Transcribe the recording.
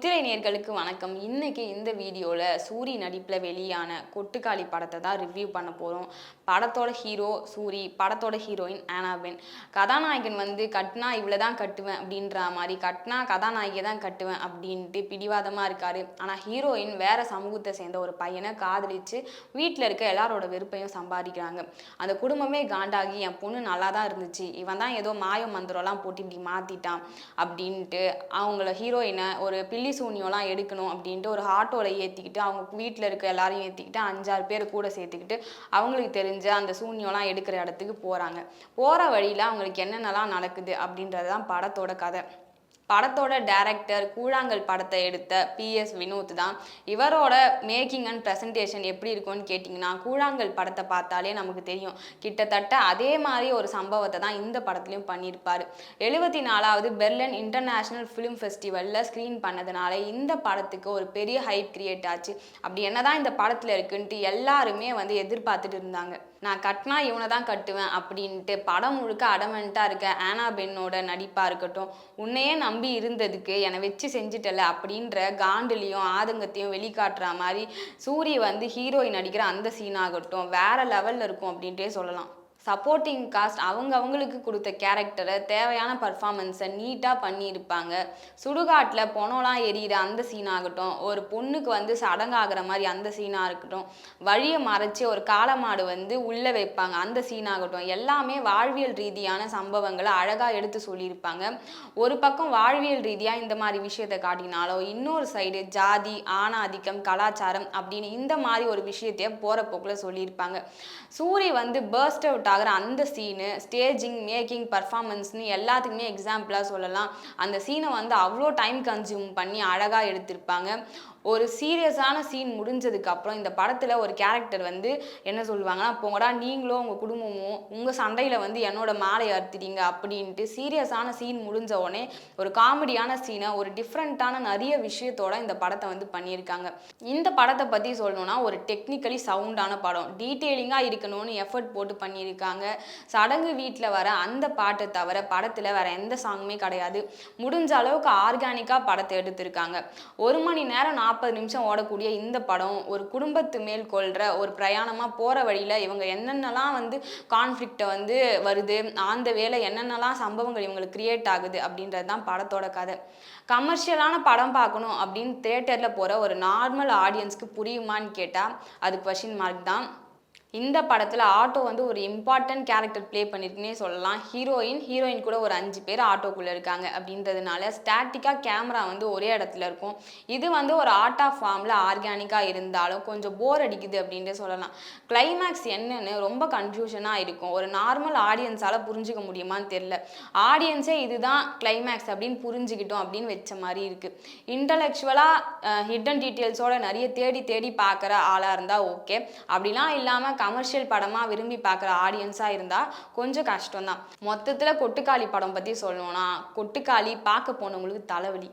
முத்திரை நேர்களுக்கு வணக்கம். இன்னைக்கு இந்த வீடியோவில் சூரி நடிப்பில் வெளியான கொட்டுக்காளி படத்தை தான் ரிவ்யூ பண்ண போகிறோம் படத்தோட ஹீரோ சூரி படத்தோட ஹீரோயின் ஆனாபென் கதாநாயகன் வந்து கட்டினா இவ்வளோ தான் கட்டுவேன் அப்படின்ற மாதிரி கட்டினா கதாநாயகியை தான் கட்டுவேன் அப்படின்ட்டு பிடிவாதமாக இருக்கார். ஆனால் ஹீரோயின் வேற சமூகத்தை சேர்ந்த ஒரு பையனை காதலிச்சு வீட்டில் இருக்க எல்லாரோட வெறுப்பையும் சம்பாதிக்கிறாங்க. அந்த குடும்பமே காண்டாகி என் பொண்ணு நல்லா தான் இருந்துச்சு. இவன் தான் ஏதோ மாய மந்திரம்லாம் போட்டு இப்படி மாற்றிட்டான் அப்படின்ட்டு அவங்கள ஹீரோயினை ஒரு பில்லி சூனியம்லாம் எடுக்கணும் அப்படின்ட்டு ஒரு ஆட்டோவில் ஏற்றிக்கிட்டு அவங்க வீட்டில் இருக்க எல்லாரையும் ஏற்றிக்கிட்டு அஞ்சாறு பேர் கூட சேர்த்துக்கிட்டு அவங்களுக்கு தெரிஞ்ச அந்த சூனியம்லாம் எடுக்கிற இடத்துக்கு போகிறாங்க போகிற வழியில் அவங்களுக்கு என்னென்னலாம் நடக்குது அப்படின்றது தான் படத்தோட கதை. படத்தோட டேரக்டர் கூழாங்கல் படத்தை எடுத்த பிஎஸ் வினோத் தான். இவரோட மேக்கிங் அண்ட் ப்ரெசன்டேஷன் எப்படி இருக்கும்னு கேட்டிங்கன்னா கூழாங்கல் படத்தை பார்த்தாலே நமக்கு தெரியும். கிட்டத்தட்ட அதே மாதிரி ஒரு சம்பவத்தை தான் இந்த படத்துலையும் பண்ணியிருப்பார். எழுபத்தி நாலாவது பெர்லின் இன்டர்நேஷ்னல் ஃபிலிம் ஃபெஸ்டிவலில் ஸ்க்ரீன் பண்ணதுனால இந்த படத்துக்கு ஒரு பெரிய ஹைப் கிரியேட் ஆச்சு. அப்படி என்னதான் இந்த படத்தில் இருக்குன்ட்டு எல்லாருமே வந்து எதிர்பார்த்துட்டு இருந்தாங்க. நான் கட்டினா இவனை தான் கட்டுவேன் அப்படின்ட்டு படம் முழுக்க அடமெண்ட்டாக இருக்க ஆனா பென்னோட நடிப்பாக இருக்கட்டும் உன்னையே நம்பி இருந்ததுக்கு என்னை வச்சு செஞ்சுட்டல அப்படின்ற காண்டுலையும் ஆதங்கத்தையும் வெளிக்காட்டுற மாதிரி சூரிய வந்து ஹீரோயின் நடிக்கிற அந்த சீனாகட்டும் வேற லெவலில் இருக்கும் அப்படின்ட்டே சொல்லலாம். சப்போர்ட்டிங் காஸ்ட் அவங்க அவங்களுக்கு கொடுத்த கேரக்டரை தேவையான பர்ஃபார்மன்ஸை நீட்டாக பண்ணியிருப்பாங்க. சுடுகாட்டில் பொணம்லாம் எரியிற அந்த சீனாகட்டும் ஒரு பொண்ணுக்கு வந்து சடங்காகிற மாதிரி அந்த சீனாக இருக்கட்டும் வழியை மறைச்சி ஒரு காலமாடு வந்து உள்ளே வைப்பாங்க அந்த சீனாகட்டும் எல்லாமே வாழ்வியல் ரீதியான சம்பவங்களை அழகாக எடுத்து சொல்லியிருப்பாங்க. ஒரு பக்கம் வாழ்வியல் ரீதியாக இந்த மாதிரி விஷயத்தை காட்டினாலோ இன்னொரு சைடு ஜாதி ஆணாதிக்கம் கலாச்சாரம் அப்படின்னு இந்த மாதிரி ஒரு விஷயத்தையே போகிற போக்கில் சொல்லியிருப்பாங்க. சூரிய வந்து பேர்ஸ்ட் அவுட் ஆகிற அந்த சீனு ஸ்டேஜிங் மேக்கிங் பர்ஃபார்மன்ஸ்னு எல்லாத்துக்குமே எக்ஸாம்பிளாக சொல்லலாம். அந்த சீனை வந்து அவ்வளோ டைம் கன்சியூம் பண்ணி அழகாக எடுத்திருப்பாங்க. ஒரு சீரியஸான சீன் முடிஞ்சதுக்கு அப்புறம் இந்த படத்தில் ஒரு கேரக்டர் வந்து என்ன சொல்லுவாங்கன்னா போங்கடா நீங்களும் உங்கள் குடும்பமும் உங்கள் சண்டையில் வந்து என்னோட மேலையை அறுத்துட்டீங்க அப்படின்ட்டு சீரியஸான சீன் முடிஞ்ச உடனே ஒரு காமெடியான சீனை ஒரு டிஃப்ரெண்ட்டான நிறைய விஷயத்தோட இந்த படத்தை வந்து பண்ணியிருக்காங்க. இந்த படத்தை பற்றி சொல்லணும்னா ஒரு டெக்னிக்கலி சவுண்டான படம். டீட்டெயிலிங்காக இருக்கணும்னு எஃபர்ட் போட்டு பண்ணியிருக்காங்க. சடங்கு வீட்டில் வர அந்த பாட்டை தவிர படத்தில் வேற எந்த சாங்குமே கிடையாது. முடிஞ்ச அளவுக்கு ஆர்கானிக்காக படத்தை எடுத்திருக்காங்க. ஒரு மணி நேரம் நான் நாற்பது நிமிஷம் ஓடக்கூடிய இந்த படம் ஒரு குடும்பத்து மேல் கொள்கிற ஒரு பிரயாணமாக போகிற வழியில் இவங்க என்னென்னலாம் வந்து கான்ஃப்ளிக்டை வந்து வருது அந்த வேலை என்னென்னலாம் சம்பவங்கள் இவங்களுக்கு கிரியேட் ஆகுது அப்படின்றது தான் படத்தோட கதை. கமர்ஷியலான படம் பார்க்கணும் அப்படின்னு தேட்டரில் போகிற ஒரு நார்மல் ஆடியன்ஸ்க்கு புரியுமான்னு கேட்டால் அது கொஷின் மார்க் தான். இந்த படத்தில் ஆட்டோ வந்து ஒரு இம்பார்ட்டன்ட் கேரக்டர் ப்ளே பண்ணியிருக்குன்னே சொல்லலாம். ஹீரோயின் ஹீரோயின் கூட ஒரு அஞ்சு பேர் ஆட்டோக்குள்ளே இருக்காங்க. அப்படின்றதுனால ஸ்டாட்டிக்காக கேமரா வந்து ஒரே இடத்துல இருக்கும். இது வந்து ஒரு ஆர்ட் ஆஃப் ஃபார்மில் ஆர்கானிக்காக இருந்தாலும் கொஞ்சம் போர் அடிக்குது அப்படின்ட்டு சொல்லலாம். கிளைமேக்ஸ் என்னன்னு ரொம்ப கன்ஃபியூஷனாக இருக்கும். ஒரு நார்மல் ஆடியன்ஸால் புரிஞ்சுக்க முடியுமான்னு தெரில ஆடியன்ஸே இதுதான் கிளைமேக்ஸ் அப்படின்னு புரிஞ்சுக்கிட்டோம் அப்படின்னு வச்ச மாதிரி இருக்குது இன்டலெக்சுவலாக ஹிடன் டீட்டெயில்ஸோட நிறைய தேடி தேடி பார்க்குற ஆளாக இருந்தால் ஓகே அப்படிலாம் இல்லாமல் கமர்ஷியல் படமாக விரும்பி பார்க்குற ஆடியன்ஸாக இருந்தால் கொஞ்சம் கஷ்டம்தான். மொத்தத்தில் கொட்டுக்காளி படம் பற்றி சொல்லணும்னா கொட்டுக்காளி பார்க்க போனவங்களுக்கு தலைவலி.